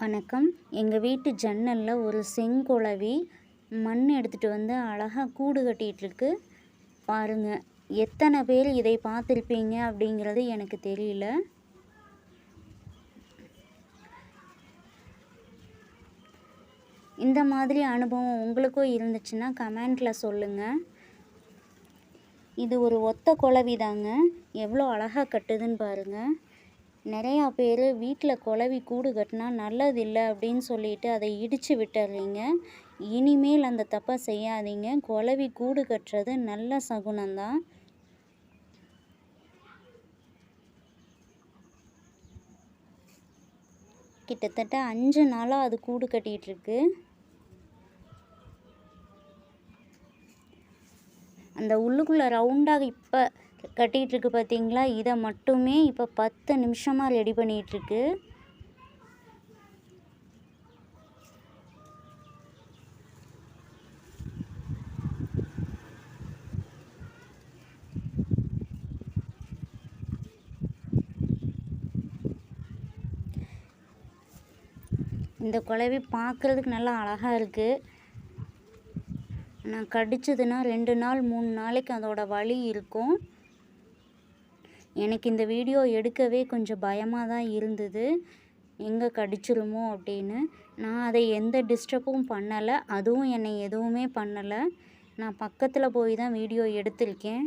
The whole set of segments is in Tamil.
வணக்கம். எங்கள் வீட்டு ஜன்னலில் ஒரு செங்குளவி மண் எடுத்துகிட்டு வந்து அழகாக கூடு கட்டிகிட்ருக்கு பாருங்கள் எத்தனை பேர் இதை பார்த்துருப்பீங்க அப்படிங்கிறது எனக்கு தெரியல. இந்த மாதிரி அனுபவம் உங்களுக்கும் இருந்துச்சுன்னா கமெண்ட்டில் சொல்லுங்கள் இது ஒரு ஒத்த குளவி தாங்க எவ்வளோ அழகாக கட்டுதுன்னு பாருங்கள் நிறையா பேர் வீட்டில் குழவி கூடு கட்டினா நல்லதில்லை அப்படின்னு சொல்லிட்டு அதை இடித்து விட்டுறீங்க. இனிமேல் அந்த தப்பை செய்யாதீங்க. குழவி கூடு கட்டுறது நல்ல சகுனம்தான். கிட்டத்தட்ட அஞ்சு நாளாக அது கூடு கட்டிகிட்ருக்கு. அந்த உள்ளுக்குள்ளே ரவுண்டாக இப்போ கட்டிகிட்ருக்கு பார்த்தீங்களா? இதை மட்டுமே இப்போ பத்து நிமிஷமாக ரெடி பண்ணிகிட்ருக்கு. இந்த குழவி பார்க்குறதுக்கு நல்லா அழகாக இருக்குது நான் கடிச்சதுன்னா ரெண்டு நாள் மூணு நாளைக்கு அதோட வலி இருக்கும். எனக்கு இந்த வீடியோ எடுக்கவே கொஞ்சம் பயமாக தான் இருந்தது. எங்கே கடிச்சிருமோ அப்படின்னு. நான் அதை எந்த டிஸ்டர்பும் பண்ணலை. அதுவும் என்னை எதுவுமே பண்ணலை. நான் பக்கத்தில் போய் தான் வீடியோ எடுத்திருக்கேன்.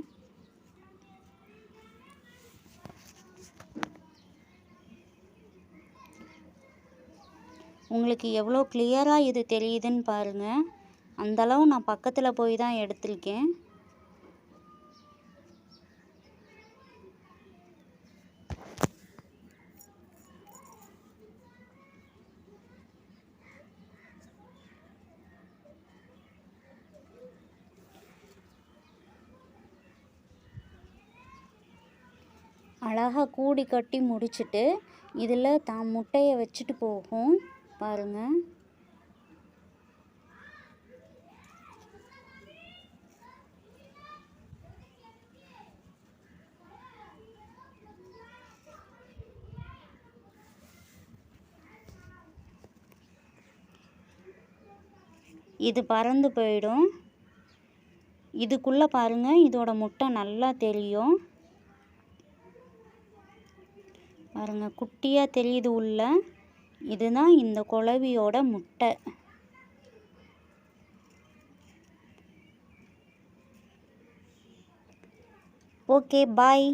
உங்களுக்கு எவ்வளோ கிளியராக இது தெரியுதுன்னு பாருங்கள் அந்தளவு நான் பக்கத்தில் போய் தான் எடுத்திருக்கேன். அழகாக கூடி கட்டி முடிச்சுட்டு இதில் தான் முட்டையை வச்சுட்டு போகும். பாருங்கள் இது பறந்து போயிடும். இதுக்குள்ளே பாருங்கள் இதோட முட்டை நல்லா தெரியும். பாருங்க குட்டியாக தெரியுது உள்ள. இதுதான் இந்த குழவியோட முட்டை. Okay bye.